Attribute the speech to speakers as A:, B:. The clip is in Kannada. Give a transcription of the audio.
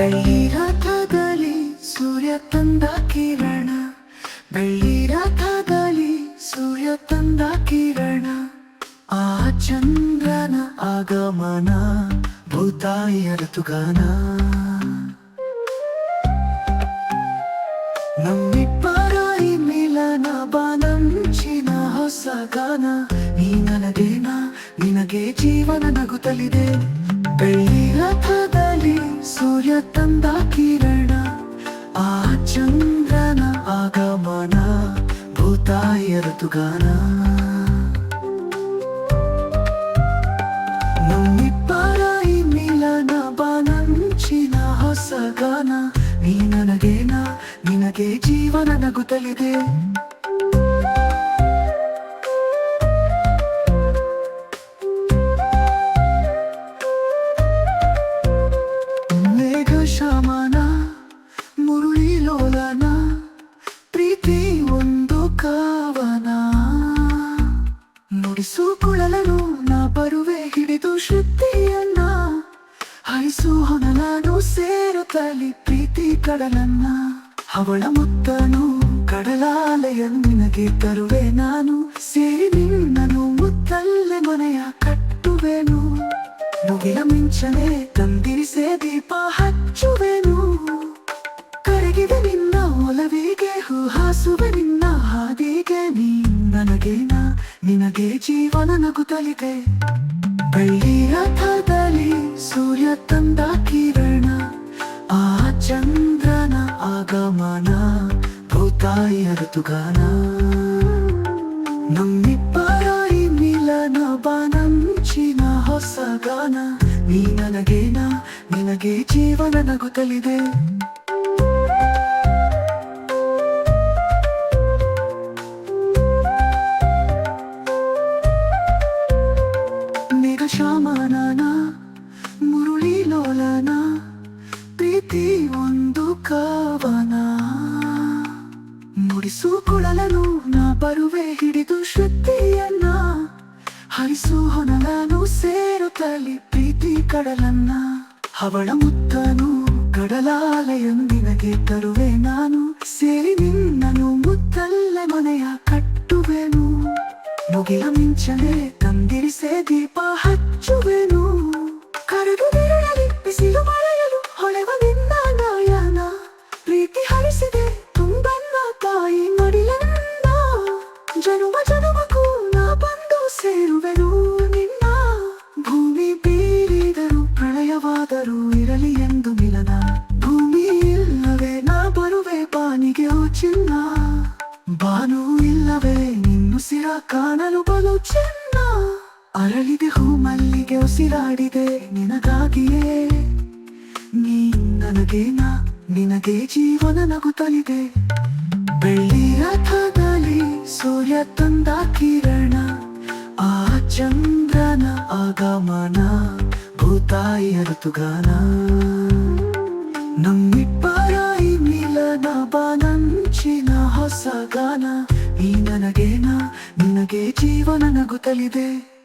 A: ಬೆಳ್ಳಿ ರಥದಲ್ಲಿ ಸೂರ್ಯ ತಂದ ಕಿರಣ. ಬೆಳ್ಳಿ ರಥದಲ್ಲಿ ಸೂರ್ಯ ತಂದ ಕಿರಣ. ಆ ಚಂದ್ರನ ಆಗಮನ ಭೂತಾಯಿಯ ಋತುಗಾನ. ನಮ್ಮಿಬ್ಬರ ಈ ಮಿಲನ ಬಾನಂಚಿನ ಹೊಸ ಗಾನ. ನೀ ನನಗೇನ ನಿನಗೆ ಜೀವನ ನಗುತ್ತಲಿದೆ. ಬೆಳ್ಳಿ ಸೂರ್ಯ ತಂದ ಕಿರಣ, ಆ ಚಂದ್ರನ ಆಗಮನ, ಭೂತಾಯಿಯ ಋತುಗಾನ. ನಮ್ಮಿಬ್ಬರ ಈ ಮಿಲನ ಬಾನಂಚಿನ ಹೊಸ ಗಾನ, ನೀ ನನಗೇನ, ನಿನಗೆ ಜೀವನ ನಗುತ್ತಲಿದೆ. ಶಮನ, ಮುರುಳಿಲೋಲನ, ಪ್ರೀತಿ ಒಂದು ಕಾವನ. ಕುಳಲನು, ನಾ ಬರುವೆ ಹಿಡಿದು ಶಕ್ತಿಯನ್ನ. ಹೈಸು ಹೊನಲಾನು ಸೇರುತ್ತಲಿ ಪ್ರೀತಿ ಕಡಲನ್ನ. ಅವಳ ಮುತ್ತನು ಕಡಲಾಲಯ ನಿನಗೆ ತರುವೆ ನಾನು. ಸೇರಿ ನಿನ್ನನು, ಮುತ್ತಲ್ಲೆ ಮನೆಯ ಕಟ್ಟುವೆನು. ಮುಗಿಲ ಮಿಂಚನೆ ಕರಗಿದೆ ನಿನ್ನ ಒಲವಿಗೆ ಹೂ ಹಾಸುವೆ ನಿನ್ನ ಹಾದಿಗೆ ನೀ ನನಗೇನ ನಿನಗೆ ಜೀವನ ನಗುತ್ತಲಿದೆ ರಥದಲ್ಲಿ ಸೂರ್ಯ ತಂದ ಕಿರಣ ಆ ಚಂದ್ರನ ಆಗಮನ ಭೂತಾಯಿಯ ಋತುಗಾನ ನಮ್ಮಿಬ್ಬರ ಈ ಮಿಲನ ಬಾನಂಚಿನ ಹೊಸ ಗಾನ ನೀ ನನಗೇನ ನಿನಗೆ ಜೀವನ ನಗುತ್ತಲಿದೆ ಶಾಮನನ, ಮುರುಳಿ ಲೋಲನ, ಪ್ರೀತಿ ಒಂದು ಕಾವನ. ನುಡಿಸುಕೊಳ್ಳಲು ನಾ ಬರುವೆ ಹಿಡಿದು ಶ್ರುತಿಯನ್ನ ಹರಿಸು ಹೊನಲನು ಸೇರುತ್ತಲಿ ಪ್ರೀತಿ ಕಡಲನ್ನ. ಅವಳ ಮುತ್ತನು, ಕಡಲಾಲೆಯೊಂದಿನಗೆ ತರುವೆ ನಾನು. ಸೇರಿ ನಿನ್ನನು, ಮುತ್ತಲ್ಲೆ ಮನೆಯ ಕಟ್ಟುವೆನು. ಮುಗಿಲ ಮಿಂಚನೆ ಬಿಸಿಲು ಮರೆಯಲು ಹೊಳೆವ ನಿನ್ನ ನಯನ ಪ್ರೀತಿ ಹರಿಸಿದೆ ತುಂಬನ್ನ ತಾಯಿ ಮಡಿಲನ್ನ ಜನುಮ ಜನುಮಕ್ಕೂ ನಾ ಬಂದು ಸೇರುವೆನು ನಿನ್ನ. ಭೂಮಿ ಬೀರಿದರು ಪ್ರಳಯವಾದರೂ ಇರಲಿ ಎಂದು ಮಿಲನ ಭೂಮಿ ಇಲ್ಲವೇ ನಾ ಬರುವೆ ಬಾನಿಗೆ ಚಿನ್ನ. ಬಾನು ಇಲ್ಲವೇ ನಿನ್ನುಸಿರ ಕಾಣಲು ಬಲು ಚೆನ್ನ. ಅರಳಿದೆ ಹೂ ಮಲ್ಲಿಗೆ ಉಸಿರಾಡಿದೆ ನಿನಗಾಗಿಯೇ. ನನಗೇನ? ನಿನಗೆ ಜೀವನ ನಗುತ್ತಲಿದೆ ಬೆಳ್ಳಿ ರಥದಲ್ಲಿ ಸೂರ್ಯ ತಂದ ಕಿರಣ, ಆ ಚಂದ್ರನ ಆಗಮನ, ಭೂತಾಯಿಯ ಋತುಗಾನ. ನಮ್ಮಿಬ್ಬರ ಈ ಮಿಲನ ಬಾನಂಚಿನ ಹೊಸ ಗಾನ. ಈ ನನಗೇನ? ನಿನಗೆ ಜೀವನ ನಗುತ್ತಲಿದೆ